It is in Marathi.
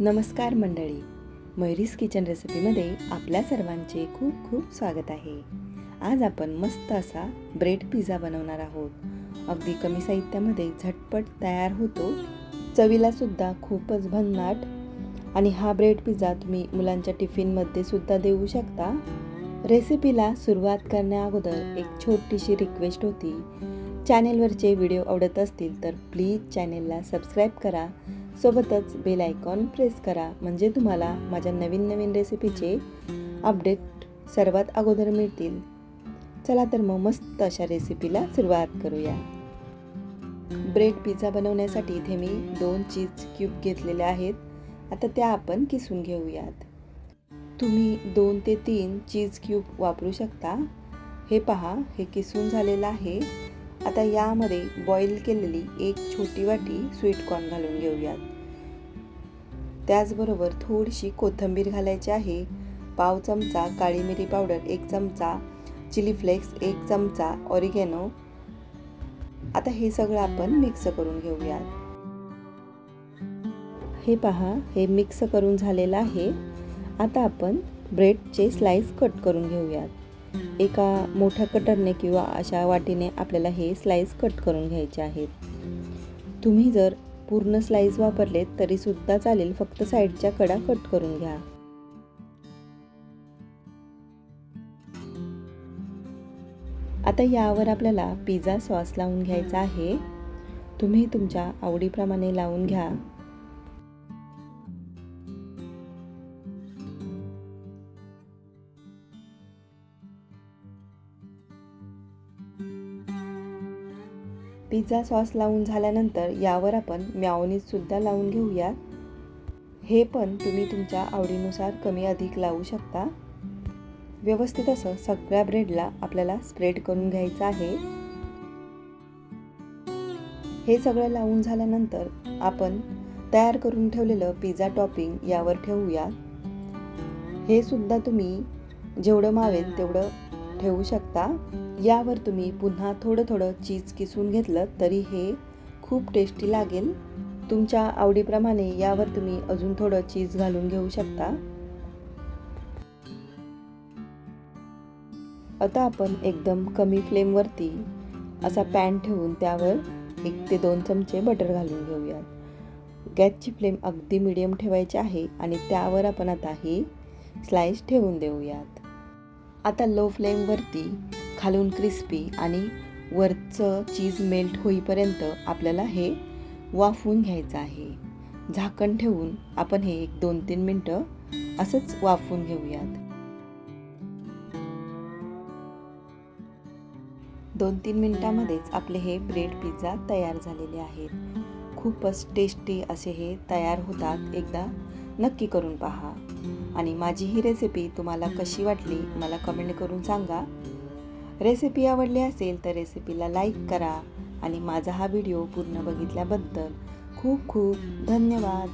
नमस्कार मंडळी. मयुरीस किचन रेसिपीमध्ये आपल्या सर्वांचे खूप खूप स्वागत आहे. आज आपण मस्त असा ब्रेड पिझ्झा बनवणार आहोत. अगदी कमी साहित्यामध्ये झटपट तयार होतो. चवीला सुद्धा खूपच भन्नाट. आणि हा ब्रेड पिझ्झा तुम्ही मुलांच्या टिफिनमध्ये सुद्धा देऊ शकता. रेसिपीला सुरुवात करण्याअगोदर एक छोटीशी रिक्वेस्ट होती. चॅनेलवरचे व्हिडिओ आवडत असतील तर प्लीज चॅनेलला सबस्क्राईब करा. सोबतच बेल आयकॉन प्रेस करा. म्हणजे तुम्हाला माझ्या नवीन नवीन रेसिपीचे अपडेट सर्वात अगोदर मिळतील. चला तर मग मस्त अशा रेसिपीला सुरुवात करूया. ब्रेड पिझ्झा बनवण्यासाठी इथे मी दोन चीज क्यूब घेतलेले आहेत. आता त्या आपण किसून घेऊयात. तुम्ही दोन ते तीन चीज क्यूब वापरू शकता. हे पहा हे किसून झालेलं आहे. आता यामध्ये बॉईल केलेली एक छोटी वाटी स्वीटकॉर्न घालून घेऊयात. त्याचबरोबर थोडीशी कोथिंबीर घालायची आहे. पाव चमचा काळी मिरी पावडर एक चमचा चिली फ्लेक्स एक चमचा ऑरिगॅनो आता हे सगळं आपण मिक्स करून घेऊयात. हे पहा हे मिक्स करून झालेलं आहे. आता आपण ब्रेडचे स्लाइस कट करून घेऊयात. एका मोठ्या कटरने किंवा अशा वाटीने आपल्याला हे स्लाइस कट करून घ्यायचे आहेत. तुम्ही जर पूर्ण स्लाइस वापरलेत तरीसुद्धा चालेल फक्त साईडच्या कडा कट करून घ्या. आता यावर आपल्याला पिझ्झा सॉस लावून घ्यायचा आहे. तुम्ही तुमच्या आवडीप्रमाणे लावून घ्या. पिझ्झा सॉस लावून झाल्यानंतर यावर आपण म्याओनीजसुद्धा लावून घेऊयात. हे पण तुम्ही तुमच्या आवडीनुसार कमी अधिक लावू शकता. व्यवस्थित असं सगळ्या ब्रेडला आपल्याला स्प्रेड करून घ्यायचं आहे. हे सगळं लावून झाल्यानंतर आपण तयार करून ठेवलेलं पिझ्झा टॉपिंग यावर ठेवूया. हे सुद्धा तुम्ही जेवढं मावेल तेवढं ठेवू शकता. यावर तुम्ही पुन्हा थोडं थोडं चीज किसून घेतलं तरी हे खूप टेस्टी लागेल. तुमच्या आवडीप्रमाणे यावर तुम्ही अजून थोडं चीज घालून घेऊ शकता. आता आपण एकदम कमी फ्लेमवरती असा पॅन ठेवून त्यावर एक ते दोन चमचे बटर घालून घेऊयात गॅसची फ्लेम अगदी मिडियम ठेवायची आहे आणि त्यावर आपण आता ही स्लाइस ठेवून देऊयात. आता लो फ्लेमवरती खालून क्रिस्पी आणि वरचं चीज मेल्ट होईपर्यंत आपल्याला हे वाफवून घ्यायचं आहे. झाकण ठेवून आपण हे एक दोन तीन मिनटं असंच वाफवून घेऊयात. दोन तीन मिनटामध्येच आपले हे ब्रेड पिझ्झा तयार झालेले आहेत. खूपच टेस्टी असे हे तयार होतात. एकदा नक्की करून पहा. आणि माझी ही रेसिपी तुम्हाला कशी वाटली मला कमेंट करून सांगा. रेसिपी आवडली असेल तर रेसिपीला लाईक करा आणि माझा हा व्हिडिओ पूर्ण बघितल्याबद्दल खूप खूप धन्यवाद.